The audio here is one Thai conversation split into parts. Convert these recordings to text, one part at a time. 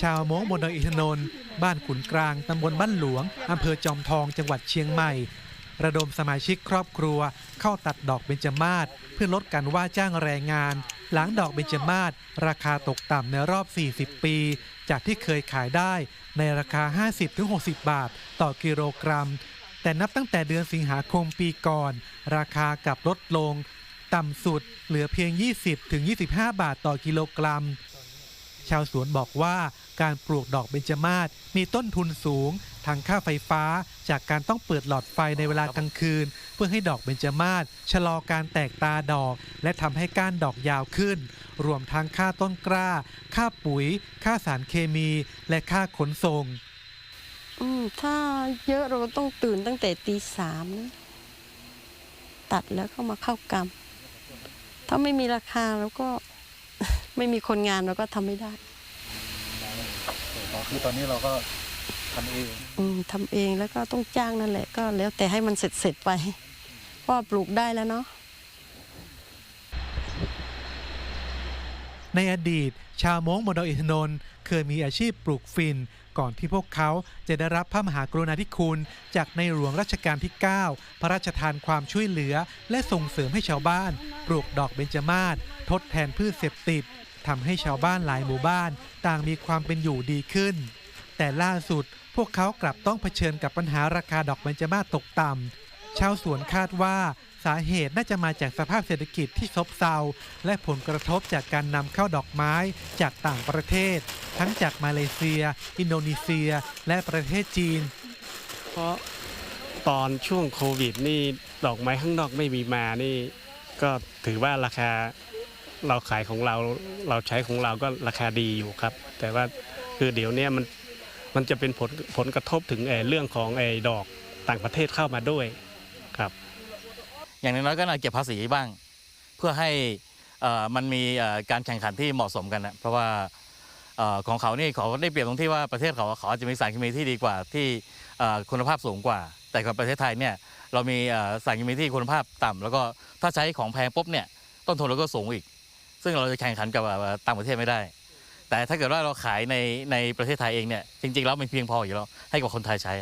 ชาวม้งบนดอยอินทนนท์บ้านขุนกลางตำบลบ้านหลวงอำเภอจอมทองจังหวัดเชียงใหม่ ระดมสมาชิกครอบครัว เข้าตัดดอกเบญจมาศเพื่อลดการว่าจ้างแรงงาน หลังดอกเบญจมาศราคาตกต่ำในรอบ 40 ปี จากที่เคยขายได้ในราคา 50-60 บาท ต่อกิโลกรัม แต่นับตั้งแต่เดือนสิงหาคมปีก่อน ราคากลับลดลง ต่ำสุดเหลือเพียง 20-25 บาทต่อกิโลกรัม ชาวสวนบอกว่าการปลูกดอกเบญจมาศมีต้นทุนสูงทางค่าไฟฟ้า จากการต้องเปิดหลอดไฟในเวลากลางคืน เพื่อให้ดอกเบญจมาศชะลอการแตกตาดอก และทำให้ก้านดอกยาวขึ้น รวมทั้งค่าต้นกล้า ค่าปุ๋ย ค่าสารเคมี และค่าขนส่ง อืมถ้าเยอะเราก็ต้องตื่นตั้งแต่ตีสามนะตัดแล้วก็มาเข้ากรรม ถ้าไม่มีราคาเราก็ ไม่มีคนงานเราก็ทำไม่ได้ คือตอนนี้เราก็ทำเองอืมทำเองแล้วก็ต้องจ้างนั่นแหละ ก็แล้วแต่ให้มันเสร็จเสร็จๆไปเพราะว่าปลูกได้แล้วเนาะ ในอดีต ชาวม้งบนดอยอินทนนท์เคยมีอาชีพปลูกฝิ่นก่อนที่พวกเขาจะได้รับพระมหากรุณาธิคุณ จากในหลวงรัชกาลที่ 9 พระราชทานความช่วยเหลือ และส่งเสริมให้ชาวบ้าน ปลูกดอกเบญจมาศทดแทนพืชเสพติด ทำให้ชาวบ้านหลายหมู่บ้าน ต่างมีความเป็นอยู่ดีขึ้น แต่ล่าสุดพวกเขากลับต้องเผชิญกับปัญหาราคาดอกเบญจมาศตกต่ำชาวสวนคาดว่าสาเหตุน่าจะมาจากสภาพเศรษฐกิจที่ซบเซา และผลกระทบจากการนำเข้าดอกไม้จากต่างประเทศ ทั้งจากมาเลเซีย อินโดนีเซีย และประเทศจีน เพราะตอนช่วงโควิดนี่ดอกไม้ข้างนอกไม่มีมานี่ ก็ถือว่าราคา เราขายของเราเราใช้ของเราก็ราคาดีอยู่ครับ แต่ว่าคือเดี๋ยวเนี้ยมันมันจะเป็นผลผลกระทบถึงเรื่องของไอ้ดอกต่างประเทศเข้ามาด้วยครับ อย่างน้อยๆก็น่าเก็บภาษีบ้าง เพื่อให้มันมีการแข่งขันที่เหมาะสมกันนะเพราะว่าอของเขานี่เขาได้เปรียบตรงที่ว่าประเทศเขาเขาจะมีสารเคมีที่ดีกว่าที่คุณภาพสูงกว่า แต่กับประเทศไทยเนี่ยเรามีสารเคมีที่คุณภาพต่ำแล้วก็ถ้าใช้ของแพงปุ๊บเนี่ยต้นทุนเราก็สูงอีก ซึ่งเราจะแข่งขันกับต่างประเทศไม่ได้ แต่ถ้าเกิดว่าเราขายในในประเทศไทยเองเนี่ยจริงๆแล้วมันเพียงพออยู่แล้วให้กับคนไทยใช้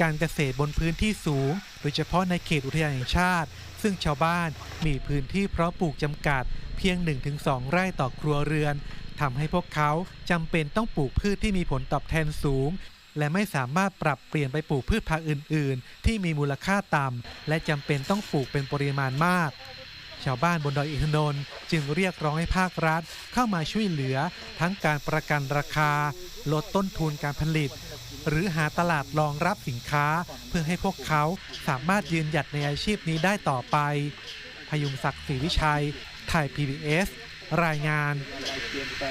การเกษตรบนพื้นที่สูง โดยเฉพาะในเขตอุทยานแห่งชาติ ซึ่งชาวบ้านมีพื้นที่เพาะปลูกจำกัด เพียง 1-2 ไร่ต่อครัวเรือนทำให้พวกเขาจำเป็นต้องปลูกพืชที่มีผลตอบแทนสูง และไม่สามารถปรับเปลี่ยนไปปลูกพืชพันธุ์อื่น ๆ ที่มีมูลค่าต่ำและจำเป็นต้องปลูกเป็นปริมาณมาก ชาวบ้านบนดอยอินทนนท์จึงเรียกร้องให้ภาครัฐ เข้ามาช่วยเหลือทั้งการประกันราคา ลดต้นทุนการผลิต หรือหาตลาดรองรับสินค้า เพื่อให้พวกเขาสามารถยืนหยัดในอาชีพนี้ได้ต่อไป พยุงศักดิ์ศรีวิชัย ไทย PBS รายงาน